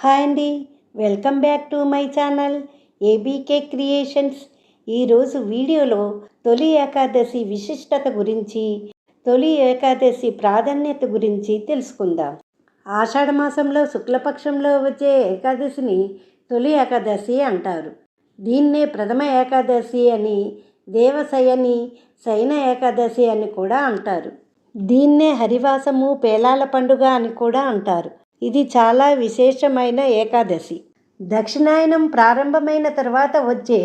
Hi అండి. Welcome back to my channel ABK creations. ఈరోజు వీడియోలో తొలి ఏకాదశి విశిష్టత గురించి తొలి ఏకాదశి ప్రాధాన్యత గురించి తెలుసుకుందాం. ఆషాఢ మాసంలో శుక్లపక్షంలో వచ్చే ఏకాదశిని తొలి ఏకాదశి అంటారు. దీన్నే ప్రథమ ఏకాదశి అని దేవశయని శయన ఏకాదశి అని కూడా అంటారు. దీన్నే హరివాసము పేలాల పండుగ అని కూడా అంటారు. ఇది చాలా విశేషమైన ఏకాదశి. దక్షిణాయనం ప్రారంభమైన తర్వాత వచ్చే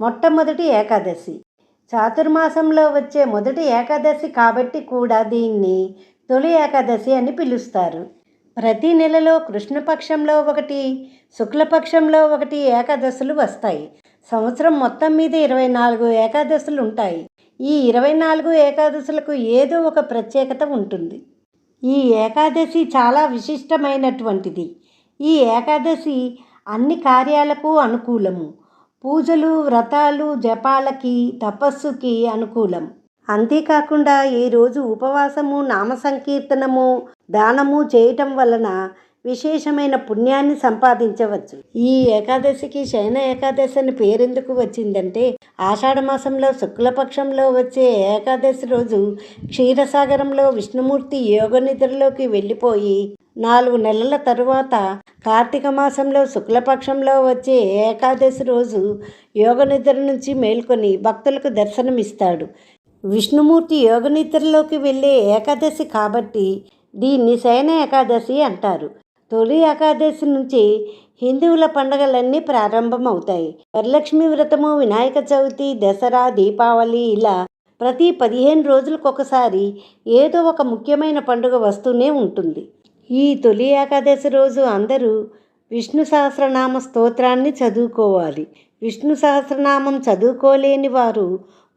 మొట్టమొదటి ఏకాదశి. చాతుర్మాసంలో వచ్చే మొదటి ఏకాదశి కాబట్టి కూడా దీన్ని తొలి ఏకాదశి అని పిలుస్తారు. ప్రతి నెలలో కృష్ణపక్షంలో ఒకటి శుక్లపక్షంలో ఒకటి ఏకాదశులు వస్తాయి. సంవత్సరం మొత్తం మీద ఇరవై నాలుగు ఏకాదశులు ఉంటాయి. ఈ ఇరవై నాలుగు ఏకాదశులకు ఏదో ఒక ప్రత్యేకత ఉంటుంది. ఈ ఏకాదశి చాలా విశిష్టమైనటువంటిది. ఈ ఏకాదశి అన్ని కార్యాలకు అనుకూలము. పూజలు వ్రతాలు జపాలకి తపస్సుకి అనుకూలం. అంతేకాకుండా ఈరోజు ఉపవాసము నామ సంకీర్తనము దానము చేయటం వలన విశేషమైన పుణ్యాన్ని సంపాదించవచ్చు. ఈ ఏకాదశికి శయన ఏకాదశి అని పేరెందుకు వచ్చిందంటే ఆషాఢమాసంలో శుక్లపక్షంలో వచ్చే ఏకాదశి రోజు క్షీరసాగరంలో విష్ణుమూర్తి యోగ నిద్రలోకి వెళ్ళిపోయి నాలుగు నెలల తరువాత కార్తీక మాసంలో శుక్లపక్షంలో వచ్చే ఏకాదశి రోజు యోగ నిద్ర నుంచి మేల్కొని భక్తులకు దర్శనమిస్తాడు. విష్ణుమూర్తి యోగ నిద్రలోకి వెళ్ళే ఏకాదశి కాబట్టి దీన్ని శయన ఏకాదశి అంటారు. తొలి ఏకాదశి నుంచి హిందువుల పండగలన్నీ ప్రారంభమవుతాయి. వరలక్ష్మి వ్రతము వినాయక చవితి దసరా దీపావళి ఇలా ప్రతి పదిహేను రోజులకొకసారి ఏదో ఒక ముఖ్యమైన పండుగ వస్తూనే ఉంటుంది. ఈ తొలి ఏకాదశి రోజు అందరూ విష్ణు సహస్రనామ స్తోత్రాన్ని చదువుకోవాలి. విష్ణు సహస్రనామం చదువుకోలేని వారు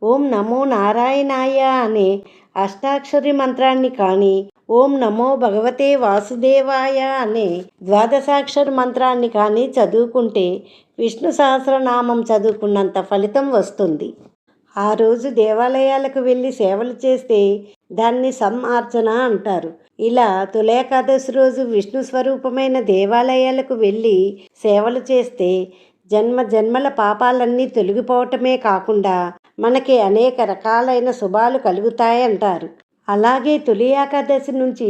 ఓం నమో నారాయణాయ అనే అష్టాక్షరి మంత్రాన్ని కానీ ఓం నమో భగవతే వాసుదేవాయ అనే ద్వాదశాక్షర మంత్రాన్ని కానీ చదువుకుంటే విష్ణు సహస్రనామం చదువుకున్నంత ఫలితం వస్తుంది. ఆ రోజు దేవాలయాలకు వెళ్ళి సేవలు చేస్తే దాన్ని సమ్మార్చన అంటారు. ఇలా తులేకాదశి రోజు విష్ణు స్వరూపమైన దేవాలయాలకు వెళ్ళి సేవలు చేస్తే జన్మ జన్మల పాపాలన్నీ తొలగిపోవటమే కాకుండా మనకి అనేక రకాలైన శుభాలు కలుగుతాయంటారు. అలాగే తొలి ఏకాదశి నుంచి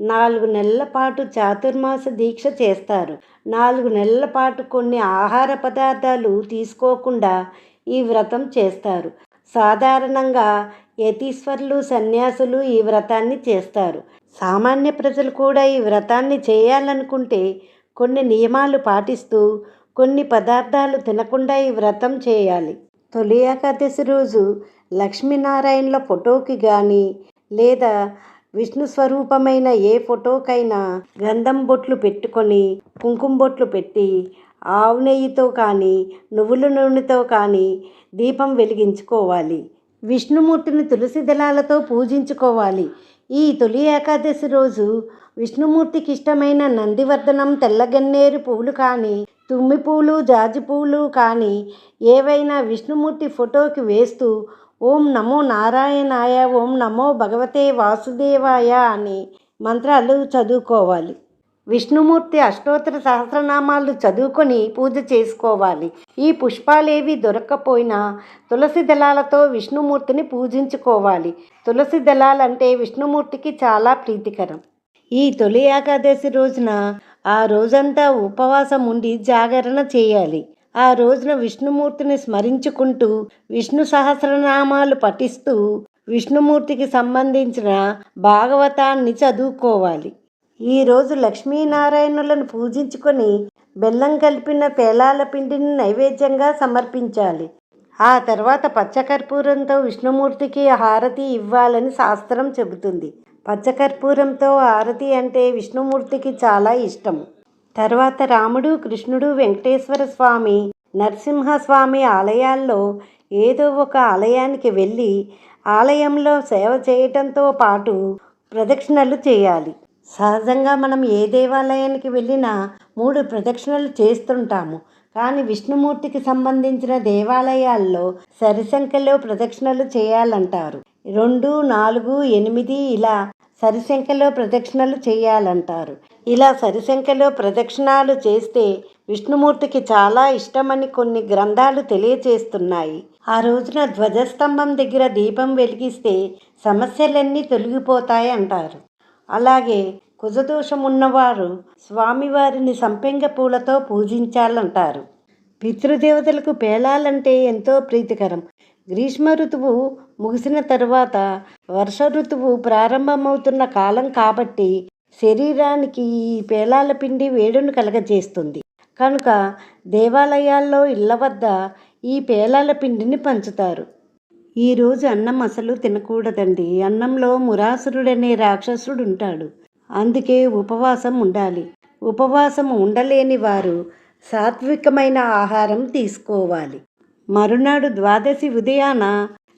నాలుగు నెలల పాటు చాతుర్మాస దీక్ష చేస్తారు. నాలుగు నెలల పాటు కొన్ని ఆహార పదార్థాలు తీసుకోకుండా ఈ వ్రతం చేస్తారు. సాధారణంగా యతీశ్వరులు సన్యాసులు ఈ వ్రతాన్ని చేస్తారు. సామాన్య ప్రజలు కూడా ఈ వ్రతాన్ని చేయాలనుకుంటే కొన్ని నియమాలు పాటిస్తూ కొన్ని పదార్థాలు తినకుండా ఈ వ్రతం చేయాలి. తొలి ఏకాదశి రోజు లక్ష్మీనారాయణల ఫోటోకి కానీ లేదా విష్ణు స్వరూపమైన ఏ ఫోటోకైనా గంధం బొట్లు పెట్టుకొని కుంకుమ బొట్లు పెట్టి ఆవు నెయ్యితో కానీ నువ్వుల నూనెతో కానీ దీపం వెలిగించుకోవాలి. విష్ణుమూర్తిని తులసి దళాలతో పూజించుకోవాలి. ఈ తొలి ఏకాదశి రోజు విష్ణుమూర్తికి ఇష్టమైన నందివర్ధనం తెల్లగన్నేరు పువ్వులు కానీ తుమ్మి పూలు జాజి పూలు కానీ ఏవైనా విష్ణుమూర్తి ఫోటోకి వేస్తూ ఓం నమో నారాయణాయ ఓం నమో భగవతే వాసుదేవాయ అని మంత్రాలు చదువుకోవాలి. విష్ణుమూర్తి అష్టోత్తర సహస్రనామాలు చదువుకొని పూజ చేసుకోవాలి. ఈ పుష్పాలేవి దొరక్కపోయినా తులసి దళాలతో విష్ణుమూర్తిని పూజించుకోవాలి. తులసి దళాలంటే విష్ణుమూర్తికి చాలా ప్రీతికరం. ఈ తొలి ఏకాదశి రోజున ఆ రోజంతా ఉపవాసం ఉండి జాగరణ చేయాలి. ఆ రోజున విష్ణుమూర్తిని స్మరించుకుంటూ విష్ణు సహస్రనామాలు పఠిస్తూ విష్ణుమూర్తికి సంబంధించిన భాగవతాన్ని చదువుకోవాలి. ఈరోజు లక్ష్మీనారాయణులను పూజించుకొని బెల్లం కలిపిన తేలాల పిండిని నైవేద్యంగా సమర్పించాలి. ఆ తర్వాత పచ్చకర్పూరంతో విష్ణుమూర్తికి హారతి ఇవ్వాలని శాస్త్రం చెబుతుంది. పచ్చకర్పూరంతో హారతి అంటే విష్ణుమూర్తికి చాలా ఇష్టం. తర్వాత రాముడు కృష్ణుడు వెంకటేశ్వర స్వామి నరసింహస్వామి ఆలయాల్లో ఏదో ఒక ఆలయానికి వెళ్ళి ఆలయంలో సేవ చేయటంతో పాటు ప్రదక్షిణలు చేయాలి. సహజంగా మనం ఏ దేవాలయానికి వెళ్ళినా మూడు ప్రదక్షిణలు చేస్తుంటాము. కానీ విష్ణుమూర్తికి సంబంధించిన దేవాలయాల్లో సరిసంఖ్యలో ప్రదక్షిణలు చేయాలంటారు. రెండు నాలుగు ఎనిమిది ఇలా సరిసంఖ్యలో ప్రదక్షిణలు చేయాలంటారు. ఇలా సరిసంఖ్యలో ప్రదక్షిణాలు చేస్తే విష్ణుమూర్తికి చాలా ఇష్టమని కొన్ని గ్రంథాలు తెలియచేస్తున్నాయి. ఆ రోజున ధ్వజస్తంభం దగ్గర దీపం వెలిగిస్తే సమస్యలన్నీ తొలగిపోతాయి అంటారు. అలాగే కుజదోషం ఉన్నవారు స్వామివారిని సంపెంగ పూలతో పూజించాలంటారు. పితృదేవతలకు పేలాలంటే ఎంతో ప్రీతికరం. గ్రీష్మ ఋతువు ముగిసిన తర్వాత వర్ష ఋతువు ప్రారంభమవుతున్న కాలం కాబట్టి శరీరానికి ఈ పేలాల పిండి వేడును కలగజేస్తుంది. కనుక దేవాలయాల్లో ఇళ్ళ వద్ద ఈ పేలాల పిండిని పంచుతారు. ఈరోజు అన్నం అసలు తినకూడదండి. అన్నంలో మురాసురుడనే రాక్షసుడు ఉంటాడు అందుకే ఉపవాసం ఉండాలి. ఉపవాసం ఉండలేని వారు సాత్వికమైన ఆహారం తీసుకోవాలి. మరునాడు ద్వాదశి ఉదయాన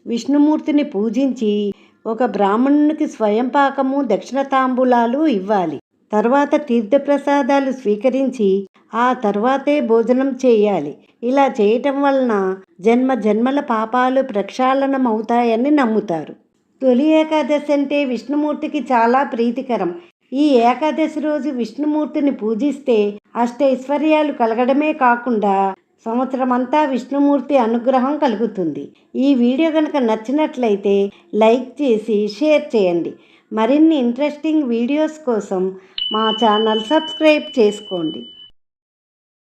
విష్ణుమూర్తిని పూజించి ఒక బ్రాహ్మణునికి స్వయం పాకము దక్షిణ తాంబూలాలు ఇవ్వాలి. తర్వాత తీర్థప్రసాదాలు స్వీకరించి ఆ తర్వాతే భోజనం చేయాలి. ఇలా చేయటం వలన జన్మ జన్మల పాపాలు ప్రక్షాళనం అవుతాయని నమ్ముతారు. తొలి ఏకాదశి అంటే విష్ణుమూర్తికి చాలా ప్రీతికరం. ఈ ఏకాదశి రోజు విష్ణుమూర్తిని పూజిస్తే అష్టైశ్వర్యాలు కలగడమే కాకుండా సంవత్సరం అంతా విష్ణుమూర్తి అనుగ్రహం కలుగుతుంది. ఈ వీడియో కనుక నచ్చినట్లయితే లైక్ చేసి షేర్ చేయండి. మరిన్ని ఇంట్రెస్టింగ్ వీడియోస్ కోసం మా ఛానల్ సబ్స్క్రైబ్ చేసుకోండి.